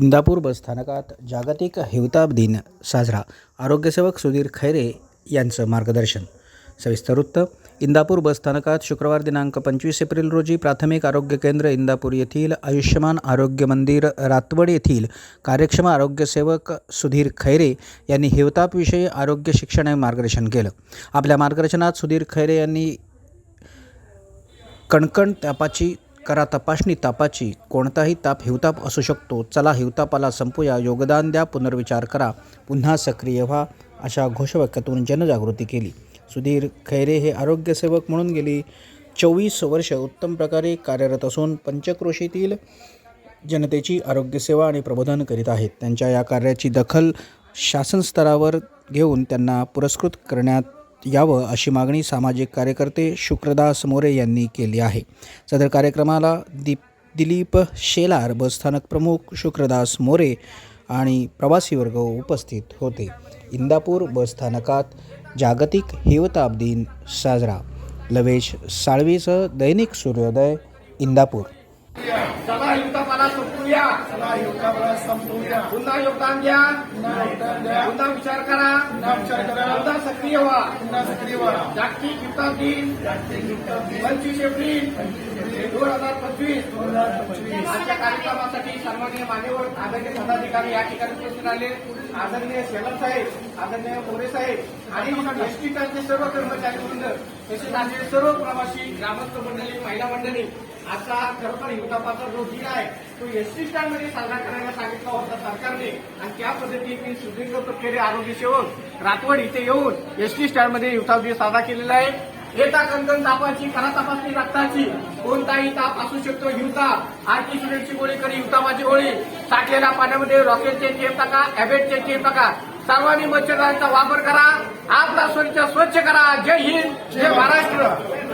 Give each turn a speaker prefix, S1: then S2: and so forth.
S1: इंदापूर बसस्थानकात जागतिक हिवताप दिन साजरा. आरोग्यसेवक सुधीर खैरे यांचं मार्गदर्शन. सविस्तर वृत्त इंदापूर बसस्थानकात शुक्रवार दिनांक पंचवीस एप्रिल रोजी प्राथमिक आरोग्य केंद्र इंदापूर येथील आयुष्यमान आरोग्य मंदिर रातवड येथील कार्यक्षम आरोग्यसेवक सुधीर खैरे यांनी हिवतापविषयी आरोग्य शिक्षण आणि मार्गदर्शन केलं. आपल्या मार्गदर्शनात सुधीर खैरे यांनी कणकण तापाची करा तपासणी तापाची. कोणताही ताप हिवताप असू शकतो. चला हिवतापाला संपूया. योगदान द्या. पुनर्विचार करा. पुन्हा सक्रिय व्हा अशा घोषवाक्यातून जनजागृती केली. सुधीर खैरे हे आरोग्यसेवक म्हणून गेली. चोवीस वर्ष उत्तम प्रकारे कार्यरत असून पंचक्रोशीतील जनतेची आरोग्यसेवा आणि प्रबोधन करीत आहेत. त्यांच्या या कार्याची दखल शासन स्तरावर घेऊन त्यांना पुरस्कृत करण्यात यावं अशी मागणी सामाजिक कार्यकर्ते शुक्रदास मोरे यांनी केली आहे. सदर कार्यक्रमाला दीप दिलीप शेलार बसस्थानक प्रमुख शुक्रदास मोरे आणि प्रवासी वर्ग उपस्थित होते. इंदापूर बसस्थानकात जागतिक हिवताप दिन साजरा. लवेश साळवीसह दैनिक सूर्योदय इंदापूर.
S2: संपूया
S3: चला संपवूया
S2: पुन्हा योगदान द्या.
S3: पुन्हा योगदान द्या.
S2: पुन्हा विचार करा.
S3: पुन्हा विचार करा.
S2: पुन्हा सक्रिय व्हा.
S3: पुन्हा सक्रिय व्हा.
S2: जागतिक युक्ता दिन.
S3: जागतिक युक्ता दिन.
S2: पंचवीस एप्रिल. दोन हजार पंचवीस.
S3: दोन हजार पंचवीस.
S2: आजच्या कार्यक्रमासाठी सन्माननीय मान्यवर आदरणीय पदाधिकारी या ठिकाणी उपस्थित आले आदरणीय शेलर साहेब आदरणीय मोरे साहेब आणि एस टी सर्व कर्मचारी वृंद तसेच आमचे सर्व प्रवासी ग्रामस्थ मंडळी महिला मंडळी आजचा खरोखर हिवतापाचा जो दिन आहे तो एसटी स्टँडमध्ये साजरा करायला सांगितला होता सरकारने. आणि त्या पद्धतीने सुदीर्घ प्रक्रिये आरोग्य सेवक रातवड इथे येऊन एसटी स्टँडमध्ये हिवताप दिन साजरा केलेला आहे. येता कणकण तापाची खरा तपासणी रक्ताची कोणताही ताप असू शकतो हिवताप आरटी सुरेटची गोळी करी हिवतापाची गोळी. टाकलेल्या पाण्यामध्ये रॉकेटचे चेप टाका ॲबेटचे चेप टाका. सर्वांनी मच्छरदानीचा वापर करा. आपला स्वच्छ स्वच्छ करा. जय हिंद. जय महाराष्ट्र.